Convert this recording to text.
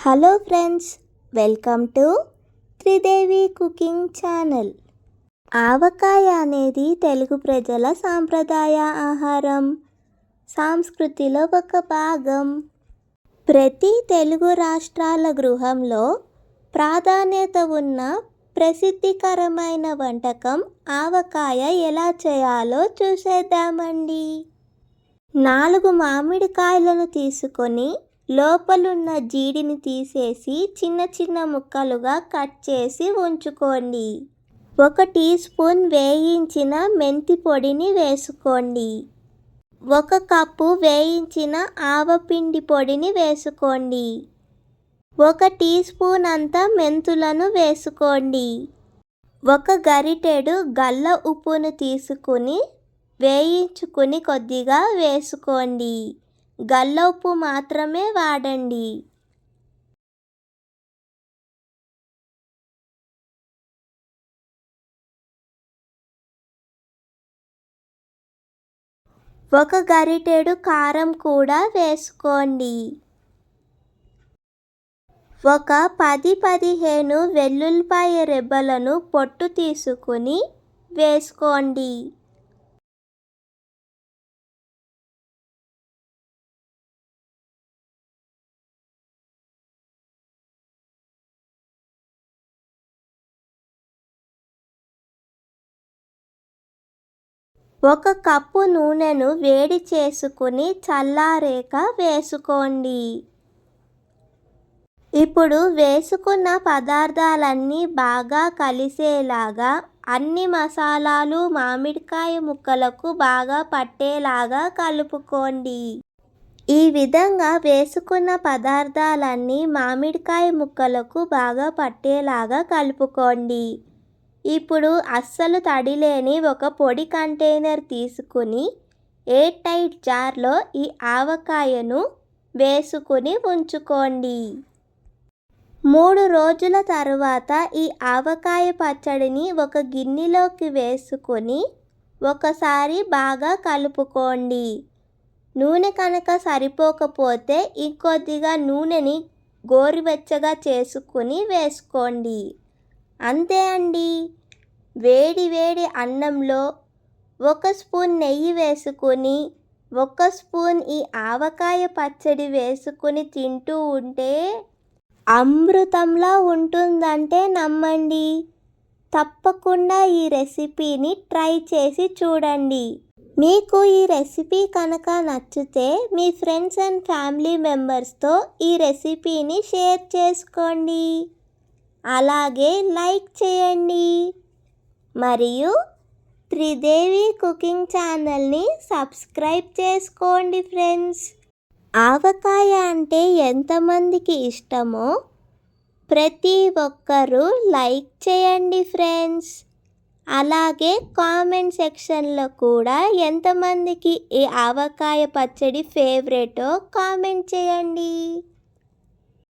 Hello friends welcome to Tridevi cooking channel. Avakaya అనేది తెలుగు ప్రజల సాంప్రదాయ ఆహారం సంస్కృతిలో ఒక భాగం. ప్రతి తెలుగు రాష్ట్రాల గృహంలో ప్రాధాన్యత ఉన్న ప్రసిద్ధికరమైన వంటకం ఆవకాయ ఎలా చేయాలో చూసేద్దామండి. నాలుగు మామిడికాయలను తీసుకొని లోపలున్న జీడిని తీసేసి చిన్న చిన్న ముక్కలుగా కట్ చేసి ఉంచుకోండి. ఒక టీ స్పూన్ వేయించిన మెంతి పొడిని వేసుకోండి. ఒక కప్పు వేయించిన ఆవపిండి పొడిని వేసుకోండి. ఒక టీ స్పూన్ అంత మెంతులను వేసుకోండి. ఒక గరిటెడు గల్ల ఉప్పును తీసుకుని వేయించుకుని కొద్దిగా వేసుకోండి. గల్ల ఉప్పు మాత్రమే వాడండి. ఒక గరిటెడు కారం కూడా వేసుకోండి. ఒక పది పదిహేను వెల్లుల్లిపాయ రెబ్బలను పొట్టు తీసుకుని వేసుకోండి. ఒక కప్పు నూనెను వేడి చేసుకుని చల్లారేక వేసుకోండి. ఇప్పుడు వేసుకున్న పదార్థాలన్నీ బాగా కలిసేలాగా అన్ని మసాలాలు మామిడికాయ ముక్కలకు బాగా పట్టేలాగా కలుపుకోండి. ఈ విధంగా వేసుకున్న పదార్థాలన్నీ మామిడికాయ ముక్కలకు బాగా పట్టేలాగా కలుపుకోండి. ఇప్పుడు అస్సలు తడి లేని ఒక పొడి కంటైనర్ తీసుకుని ఎయిర్ టైట్ జార్లో ఈ ఆవకాయను వేసుకుని ఉంచుకోండి. మూడు రోజుల తర్వాత ఈ ఆవకాయ పచ్చడిని ఒక గిన్నెలోకి వేసుకొని ఒకసారి బాగా కలుపుకోండి. నూనె కనుక సరిపోకపోతే ఇంకొద్దిగా నూనెని గోరువెచ్చగా చేసుకుని వేసుకోండి. అంతే అండి. వేడి వేడి అన్నంలో ఒక స్పూన్ నెయ్యి వేసుకొని ఒక స్పూన్ ఈ ఆవకాయ పచ్చడి వేసుకుని తింటూ ఉంటే అమృతంలా ఉంటుందంటే నమ్మండి. తప్పకుండా ఈ రెసిపీని ట్రై చేసి చూడండి. మీకు ఈ రెసిపీ కనుక నచ్చితే మీ ఫ్రెండ్స్ అండ్ ఫ్యామిలీ మెంబర్స్తో ఈ రెసిపీని షేర్ చేసుకోండి. అలాగే లైక్ చేయండి. మరియు త్రిదేవి కుకింగ్ ఛానల్ని సబ్స్క్రైబ్ చేసుకోండి ఫ్రెండ్స్. ఆవకాయ అంటే ఎంతమందికి ఇష్టమో ప్రతి ఒక్కరూ లైక్ చేయండి ఫ్రెండ్స్. అలాగే కామెంట్ సెక్షన్లో కూడా ఎంతమందికి ఈ ఆవకాయ పచ్చడి ఫేవరెటో కామెంట్ చేయండి.